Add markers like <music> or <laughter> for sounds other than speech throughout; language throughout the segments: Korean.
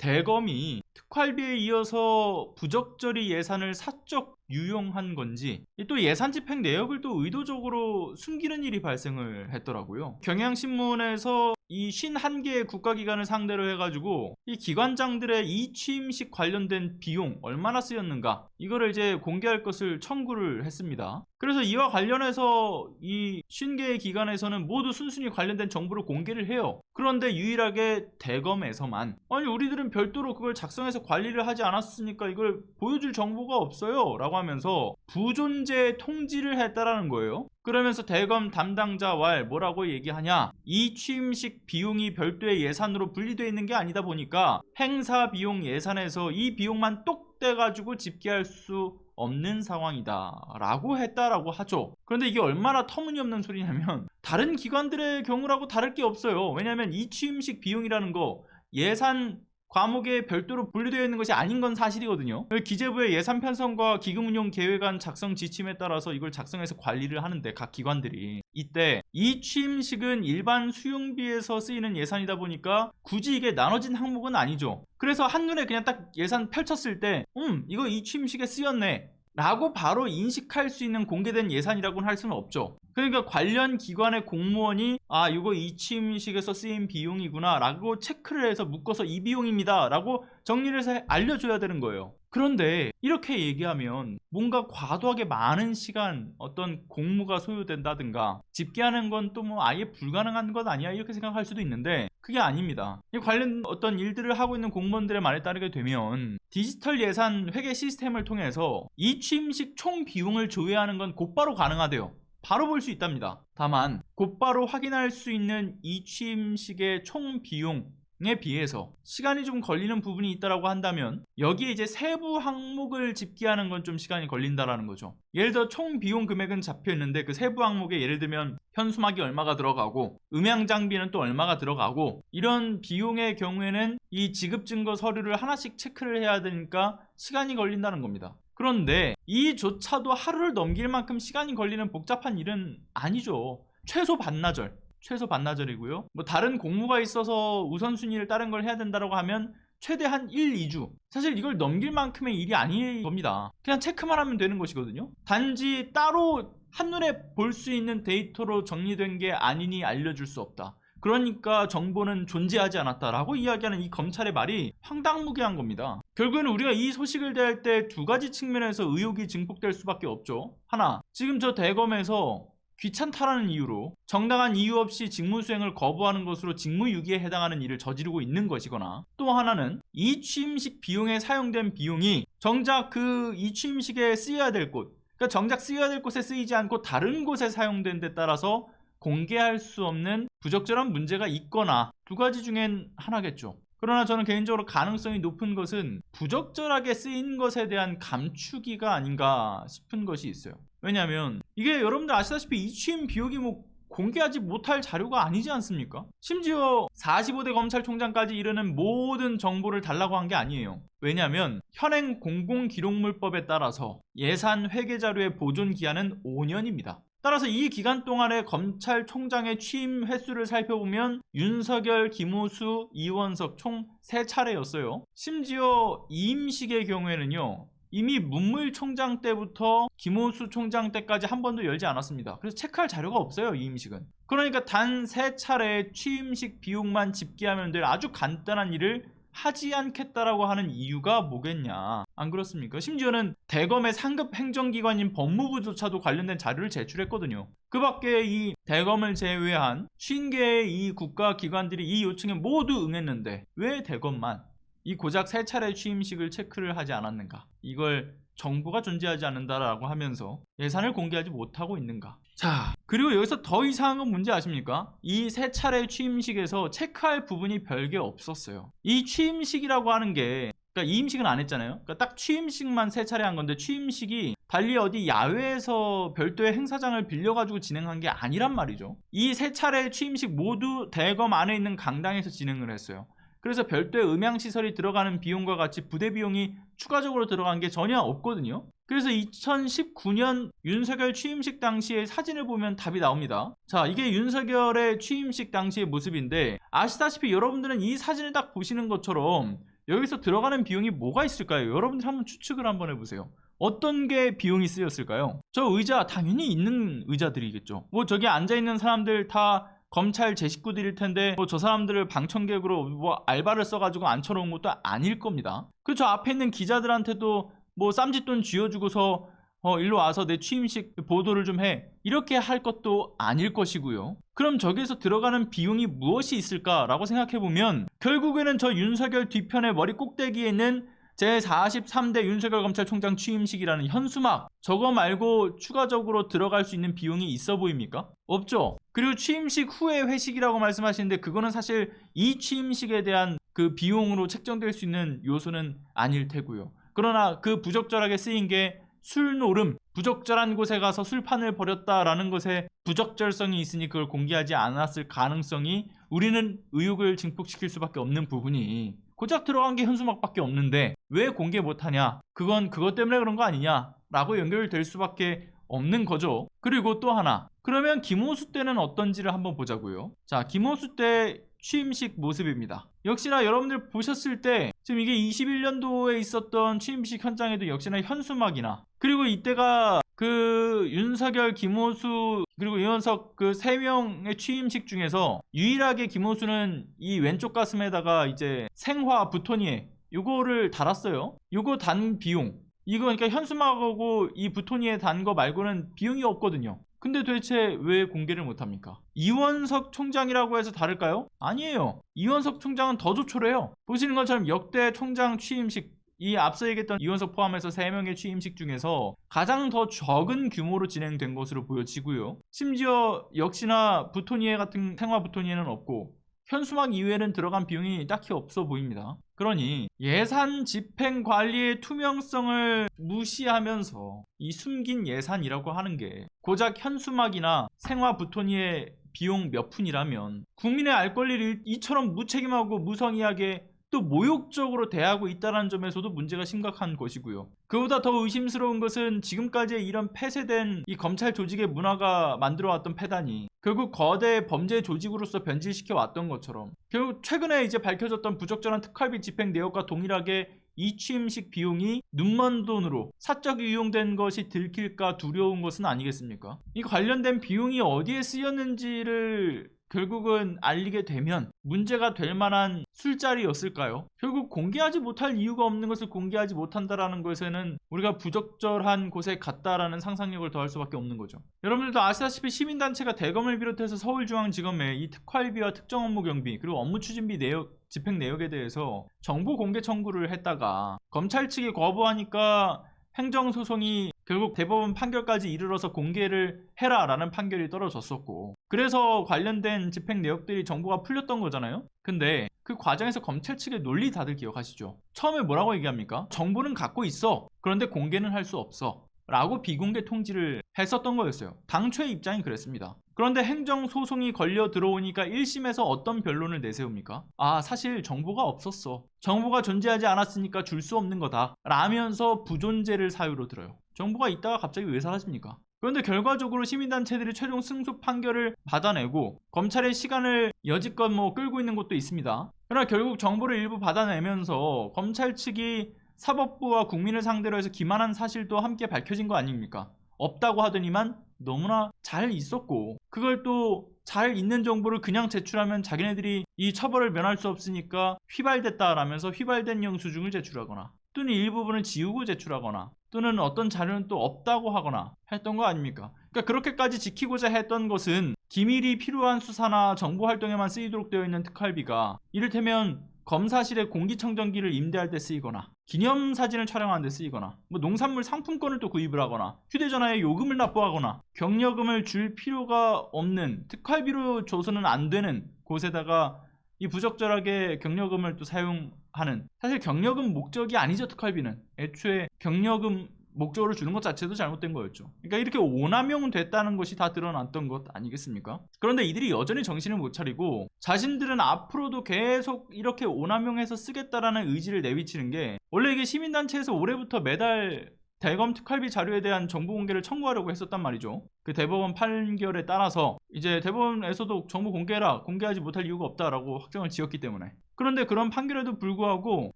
대검이 특활비에 이어서 부적절히 예산을 사적 유용한 건지 또 예산 집행 내역을 또 의도적으로 숨기는 일이 발생을 했더라고요. 경향신문에서 이 51개의 국가기관을 상대로 해가지고 이 기관장들의 이 취임식 관련된 비용 얼마나 쓰였는가 이거를 이제 공개할 것을 청구를 했습니다. 그래서 이와 관련해서 이 50개의 기관에서는 모두 순순히 관련된 정보를 공개를 해요. 그런데 유일하게 대검에서만 아니 우리들은 별도로 그걸 작성해서 관리를 하지 않았으니까 이걸 보여줄 정보가 없어요 라고 하면서 부존재 통지를 했다라는 거예요. 그러면서 대검 담당자 왈 뭐라고 얘기하냐? 이 취임식 비용이 별도의 예산으로 분리되어 있는 게 아니다 보니까 행사 비용 예산에서 이 비용만 똑 떼가지고 집계할 수 없는 상황이다 라고 했다라고 하죠. 그런데 이게 얼마나 터무니없는 소리냐면 <laughs> 다른 기관들의 경우라고 다를 게 없어요. 왜냐하면 이 취임식 비용이라는 거 예산 과목에 별도로 분류되어 있는 것이 아닌 건 사실이거든요. 기재부의 예산 편성과 기금 운용 계획안 작성 지침에 따라서 이걸 작성해서 관리를 하는데 각 기관들이 이때 이 취임식은 일반 수용비에서 쓰이는 예산이다 보니까 굳이 이게 나눠진 항목은 아니죠. 그래서 한눈에 그냥 딱 예산 펼쳤을 때, 음, 이거 이 취임식에 쓰였네. 라고 바로 인식할 수 있는 공개된 예산이라고는 할 수는 없죠. 그러니까 관련 기관의 공무원이 아 이거 이 취임식에서 쓰인 비용이구나 라고 체크를 해서 묶어서 이 비용입니다 라고 정리를 해서 알려줘야 되는 거예요. 그런데 이렇게 얘기하면 뭔가 과도하게 많은 시간 어떤 공무가 소요된다든가 집계하는 건 또 뭐 아예 불가능한 것 아니야 이렇게 생각할 수도 있는데 그게 아닙니다. 이 관련 어떤 일들을 하고 있는 공무원들의 말에 따르게 되면 디지털 예산 회계 시스템을 통해서 이 취임식 총 비용을 조회하는 건 곧바로 가능하대요 바로 볼 수 있답니다. 다만 곧바로 확인할 수 있는 이 취임식의 총 비용 에 비해서 시간이 좀 걸리는 부분이 있다라고 한다면 여기에 이제 세부 항목을 집계하는 건 좀 시간이 걸린다라는 거죠. 예를 들어 총 비용 금액은 잡혀 있는데 그 세부 항목에 예를 들면 현수막이 얼마가 들어가고 음향 장비는 또 얼마가 들어가고 이런 비용의 경우에는 이 지급 증거 서류를 하나씩 체크를 해야 되니까 시간이 걸린다는 겁니다. 그런데 이조차도 하루를 넘길 만큼 시간이 걸리는 복잡한 일은 아니죠. 최소 반나절. 최소 반나절이고요. 뭐 다른 공무가 있어서 우선순위를 다른 걸 해야 된다고 하면 최대한 1, 2주. 사실 이걸 넘길 만큼의 일이 아닌 겁니다. 그냥 체크만 하면 되는 것이거든요. 단지 따로 한눈에 볼 수 있는 데이터로 정리된 게 아니니 알려줄 수 없다. 그러니까 정보는 존재하지 않았다라고 이야기하는 이 검찰의 말이 황당무계한 겁니다. 결국에는 우리가 이 소식을 대할 때 두 가지 측면에서 의혹이 증폭될 수밖에 없죠. 하나, 지금 저 대검에서 귀찮다라는 이유로 정당한 이유 없이 직무 수행을 거부하는 것으로 직무유기에 해당하는 일을 저지르고 있는 것이거나 또 하나는 이 취임식 비용에 사용된 비용이 정작 그 이 취임식에 쓰여야 될 곳, 그러니까 정작 쓰여야 될 곳에 쓰이지 않고 다른 곳에 사용된 데 따라서 공개할 수 없는 부적절한 문제가 있거나 두 가지 중엔 하나겠죠. 그러나 저는 개인적으로 가능성이 높은 것은 부적절하게 쓰인 것에 대한 감추기가 아닌가 싶은 것이 있어요. 왜냐하면 이게 여러분들 아시다시피 이 취임 비용이 뭐 공개하지 못할 자료가 아니지 않습니까? 심지어 45대 검찰총장까지 이르는 모든 정보를 달라고 한 게 아니에요. 왜냐하면 현행 공공기록물법에 따라서 예산 회계 자료의 보존 기한은 5년입니다. 따라서 이 기간 동안에 검찰총장의 취임 횟수를 살펴보면 윤석열, 김호수, 이원석 총 3차례였어요. 심지어 이임식의 경우에는요. 이미 문물 총장 때부터 김호수 총장 때까지 한 번도 열지 않았습니다. 그래서 체크할 자료가 없어요, 이임식은. 그러니까 단세 차례 취임식 비용만 집계하면 될 아주 간단한 일을 하지 않겠다라고 하는 이유가 뭐겠냐? 안 그렇습니까? 심지어는 대검의 상급 행정기관인 법무부조차도 관련된 자료를 제출했거든요. 그 밖에 이 대검을 제외한 50개의 이 국가기관들이 이 요청에 모두 응했는데 왜 대검만 이 고작 세 차례 취임식을 체크를 하지 않았는가? 이걸 정보가 존재하지 않는다라고 하면서 예산을 공개하지 못하고 있는가 자, 그리고 여기서 더 이상한 건 뭔지 아십니까? 이 세 차례 취임식에서 체크할 부분이 별게 없었어요. 이 취임식이라고 하는 게 그러니까 이임식은 안 했잖아요. 그러니까 딱 취임식만 세 차례 한 건데 취임식이 달리 어디 야외에서 별도의 행사장을 빌려가지고 진행한 게 아니란 말이죠. 이 세 차례 취임식 모두 대검 안에 있는 강당에서 진행을 했어요. 그래서 별도의 음향시설이 들어가는 비용과 같이 부대 비용이 추가적으로 들어간 게 전혀 없거든요. 그래서 2019년 윤석열 취임식 당시의 사진을 보면 답이 나옵니다. 자, 이게 윤석열의 취임식 당시의 모습인데 아시다시피 여러분들은 이 사진을 딱 보시는 것처럼 여기서 들어가는 비용이 뭐가 있을까요? 여러분들 한번 추측을 한번 해보세요. 어떤 게 비용이 쓰였을까요? 저 의자 당연히 있는 의자들이겠죠. 뭐 저기 앉아 있는 사람들 다 검찰 제 식구들일 텐데 뭐 저 사람들을 방청객으로 뭐 알바를 써가지고 앉혀놓은 것도 아닐 겁니다. 그 저 앞에 있는 기자들한테도 뭐 쌈짓돈 쥐어주고서 어 일로 와서 내 취임식 보도를 좀 해 이렇게 할 것도 아닐 것이고요. 그럼 저기에서 들어가는 비용이 무엇이 있을까라고 생각해 보면 결국에는 저 윤석열 뒤편의 머리 꼭대기에 있는 제43대 윤석열 검찰총장 취임식이라는 현수막 저거 말고 추가적으로 들어갈 수 있는 비용이 있어 보입니까? 없죠. 그리고 취임식 후에 회식이라고 말씀하시는데 그거는 사실 이 취임식에 대한 그 비용으로 책정될 수 있는 요소는 아닐 테고요. 그러나 그 부적절하게 쓰인 게 술노름, 부적절한 곳에 가서 술판을 벌였다라는 것에 부적절성이 있으니 그걸 공개하지 않았을 가능성이 우리는 의혹을 증폭시킬 수밖에 없는 부분이 고작 들어간 게 현수막밖에 없는데 왜 공개 못하냐? 그건 그것 때문에 그런 거 아니냐? 라고 연결될 수밖에 없는 거죠. 그리고 또 하나. 그러면 김호수 때는 어떤지를 한번 보자고요. 자, 김호수 때 취임식 모습입니다. 역시나 여러분들 보셨을 때 지금 이게 21년도에 있었던 취임식 현장에도 역시나 현수막이나 그리고 이때가 그 윤석열, 김호수 그리고 이현석 그 세 명의 취임식 중에서 유일하게 김호수는 이 왼쪽 가슴에다가 이제 생화 부토니에 요거를 달았어요. 요거 단 비용. 이거 그러니까 현수막하고 이 부토니에 단 거 말고는 비용이 없거든요. 근데 도대체 왜 공개를 못합니까? 이원석 총장이라고 해서 다를까요? 아니에요. 이원석 총장은 더 조촐해요. 보시는 것처럼 역대 총장 취임식 이 앞서 얘기했던 이원석 포함해서 3명의 취임식 중에서 가장 더 적은 규모로 진행된 것으로 보여지고요. 심지어 역시나 부토니에 같은 생화 부토니에는 없고 현수막 이외에는 들어간 비용이 딱히 없어 보입니다. 그러니 예산 집행 관리의 투명성을 무시하면서 이 숨긴 예산이라고 하는 게 고작 현수막이나 생화 부토니의 비용 몇 푼이라면 국민의 알 권리를 이처럼 무책임하고 무성의하게 또 모욕적으로 대하고 있다는 점에서도 문제가 심각한 것이고요. 그보다 더 의심스러운 것은 지금까지 이런 폐쇄된 이 검찰 조직의 문화가 만들어왔던 폐단이 결국 거대 범죄 조직으로서 변질시켜 왔던 것처럼 결국 최근에 이제 밝혀졌던 부적절한 특활비 집행 내역과 동일하게 이 취임식 비용이 눈먼 돈으로 사적 유용된 것이 들킬까 두려운 것은 아니겠습니까? 이 관련된 비용이 어디에 쓰였는지를 결국은 알리게 되면 문제가 될 만한 술자리였을까요? 결국 공개하지 못할 이유가 없는 것을 공개하지 못한다라는 것에는 우리가 부적절한 곳에 갔다라는 상상력을 더할 수밖에 없는 거죠. 여러분들도 아시다시피 시민단체가 대검을 비롯해서 서울중앙지검에 이 특활비와 특정 업무 경비 그리고 업무 추진비 내역 집행 내역에 대해서 정보 공개 청구를 했다가 검찰 측이 거부하니까 행정소송이 결국 대법원 판결까지 이르러서 공개를 해라 라는 판결이 떨어졌었고 그래서 관련된 집행 내역들이 정보가 풀렸던 거잖아요. 근데 그 과정에서 검찰 측의 논리 다들 기억하시죠? 처음에 뭐라고 얘기합니까? 정보는 갖고 있어. 그런데 공개는 할 수 없어. 라고 비공개 통지를 했었던 거였어요. 당초의 입장이 그랬습니다. 그런데 행정소송이 걸려 들어오니까 1심에서 어떤 변론을 내세웁니까? 아, 사실 정보가 없었어. 정보가 존재하지 않았으니까 줄 수 없는 거다. 라면서 부존재를 사유로 들어요. 정보가 있다가 갑자기 왜 사라집니까? 그런데 결과적으로 시민단체들이 최종 승소 판결을 받아내고 검찰의 시간을 여지껏 뭐 끌고 있는 곳도 있습니다. 그러나 결국 정보를 일부 받아내면서 검찰 측이 사법부와 국민을 상대로 해서 기만한 사실도 함께 밝혀진 거 아닙니까? 없다고 하더니만 너무나 잘 있었고 그걸 또 잘 있는 정보를 그냥 제출하면 자기네들이 이 처벌을 면할 수 없으니까 휘발됐다라면서 휘발된 영수증을 제출하거나 또는 일부분을 지우고 제출하거나 또는 어떤 자료는 또 없다고 하거나 했던 거 아닙니까? 그러니까 그렇게까지 지키고자 했던 것은 기밀이 필요한 수사나 정보 활동에만 쓰이도록 되어 있는 특활비가 이를테면 검사실에 공기청정기를 임대할 때 쓰이거나 기념사진을 촬영하는 데 쓰이거나 뭐 농산물 상품권을 또 구입을 하거나 휴대전화에 요금을 납부하거나 경력금을 줄 필요가 없는 특활비로 줘서는 안 되는 곳에다가 이 부적절하게 경력금을 또 사용하는 사실 경력금 목적이 아니죠 특활비는. 애초에 경력금 목적으로 주는 것 자체도 잘못된 거였죠. 그러니까 이렇게 오남용 됐다는 것이 다 드러났던 것 아니겠습니까? 그런데 이들이 여전히 정신을 못 차리고 자신들은 앞으로도 계속 이렇게 오남용해서 쓰겠다라는 의지를 내비치는 게 원래 이게 시민단체에서 올해부터 매달 대검 특활비 자료에 대한 정보 공개를 청구하려고 했었단 말이죠. 그 대법원 판결에 따라서 이제 대법원에서도 정보 공개해라 공개하지 못할 이유가 없다라고 확정을 지었기 때문에 그런데 그런 판결에도 불구하고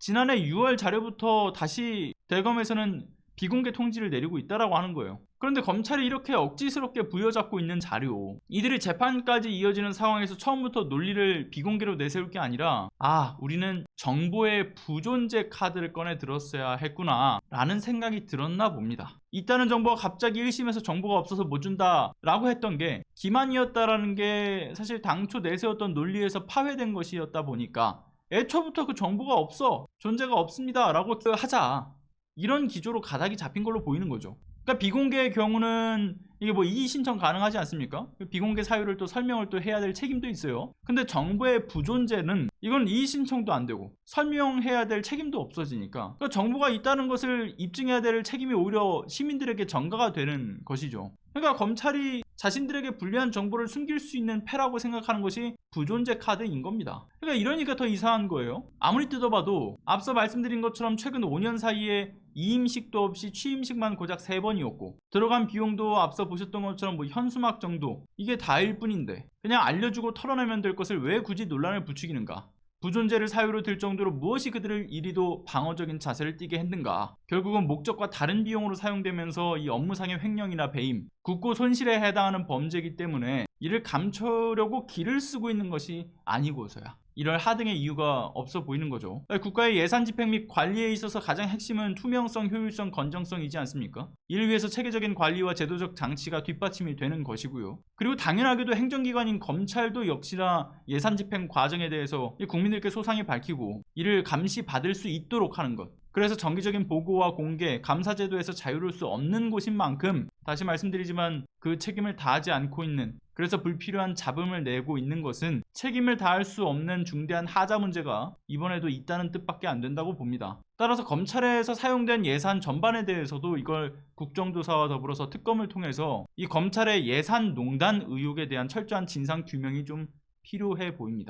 지난해 6월 자료부터 다시 대검에서는 비공개 통지를 내리고 있다라고 하는 거예요. 그런데 검찰이 이렇게 억지스럽게 부여잡고 있는 자료, 이들이 재판까지 이어지는 상황에서 처음부터 논리를 비공개로 내세울 게 아니라, 아, 우리는 정보의 부존재 카드를 꺼내 들었어야 했구나, 라는 생각이 들었나 봅니다. 있다는 정보가 갑자기 1심에서 정보가 없어서 못 준다, 라고 했던 게 기만이었다라는 게 사실 당초 내세웠던 논리에서 파회된 것이었다 보니까, 애초부터 그 정보가 없어, 존재가 없습니다, 라고 하자. 이런 기조로 가닥이 잡힌 걸로 보이는 거죠. 그러니까 비공개의 경우는 이게 뭐 이의 신청 가능하지 않습니까? 비공개 사유를 또 설명을 또 해야 될 책임도 있어요. 근데 정보의 부존재는 이건 이의 신청도 안 되고 설명해야 될 책임도 없어지니까 그러니까 정보가 있다는 것을 입증해야 될 책임이 오히려 시민들에게 전가가 되는 것이죠. 그러니까 검찰이 자신들에게 불리한 정보를 숨길 수 있는 패라고 생각하는 것이 부존재 카드인 겁니다. 그러니까 이러니까 더 이상한 거예요. 아무리 뜯어봐도 앞서 말씀드린 것처럼 최근 5년 사이에 이임식도 없이 취임식만 고작 3번이었고 들어간 비용도 앞서 보셨던 것처럼 뭐 현수막 정도 이게 다일 뿐인데 그냥 알려주고 털어내면 될 것을 왜 굳이 논란을 부추기는가? 부존재를 사유로 들 정도로 무엇이 그들을 이리도 방어적인 자세를 띠게 했는가? 결국은 목적과 다른 비용으로 사용되면서 이 업무상의 횡령이나 배임 국고 손실에 해당하는 범죄이기 때문에 이를 감추려고 길을 쓰고 있는 것이 아니고서야 이럴 하등의 이유가 없어 보이는 거죠. 국가의 예산 집행 및 관리에 있어서 가장 핵심은 투명성, 효율성, 건정성이지 않습니까? 이를 위해서 체계적인 관리와 제도적 장치가 뒷받침이 되는 것이고요. 그리고 당연하게도 행정기관인 검찰도 역시나 예산 집행 과정에 대해서 국민들께 소상히 밝히고 이를 감시받을 수 있도록 하는 것. 그래서 정기적인 보고와 공개, 감사 제도에서 자유로울 수 없는 곳인 만큼 다시 말씀드리지만 그 책임을 다하지 않고 있는 그래서 불필요한 잡음을 내고 있는 것은 책임을 다할 수 없는 중대한 하자 문제가 이번에도 있다는 뜻밖에 안 된다고 봅니다. 따라서 검찰에서 사용된 예산 전반에 대해서도 이걸 국정조사와 더불어서 특검을 통해서 이 검찰의 예산 농단 의혹에 대한 철저한 진상 규명이 좀 필요해 보입니다.